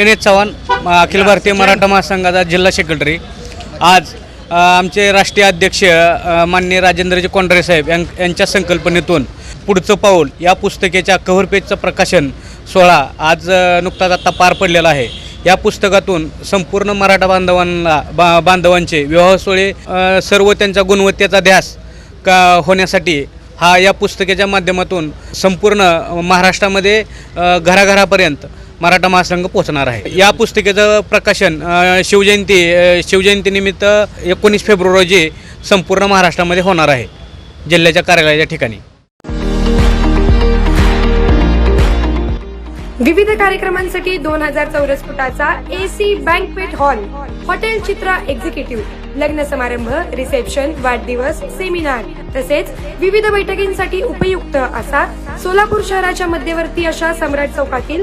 गणेश चव्हाण अखिल भारतीय मराठा महासंघाचा जिल्हा सेक्रेटरी. आज आमचे राष्ट्रीय अध्यक्ष अ, माननीय राजेंद्रजी कोंढरे साहेब यां यांच्या संकल्पनेतून पुढचं पाऊल या पुस्तकेच्या कव्हर पेजचं प्रकाशन सोहळा आज नुकताच आत्ता पार पडलेला आहे. या पुस्तकातून संपूर्ण मराठा बांधवांना बा बांधवांचे विवाह सोहळे अ, सर्व त्यांचा गुणवत्तेचा ध्यास का होण्यासाठी हा या पुस्तकाच्या माध्यमातून संपूर्ण महाराष्ट्रामध्ये घराघरापर्यंत मराठा महासंघ पोहोचणार आहे. या पुस्तिकेचं प्रकाशन शिवजयंती शिवजयंतीनिमित्त एकोणीस फेब्रुवारी रोजी संपूर्ण महाराष्ट्रामध्ये होणार आहे जिल्ह्याच्या कार्यालयाच्या ठिकाणी. विविध कार्यक्रमांसाठी दोन हजार चौरस फुटाचा AC banquet hall hotel Chitra executive लग्न समारंभ रिसेप्शन वाढदिवस सेमिनार तसेच विविध बैठकींसाठी उपयुक्त असा सोलापूर शहराच्या मध्यवर्ती अशा सम्राट चौकातील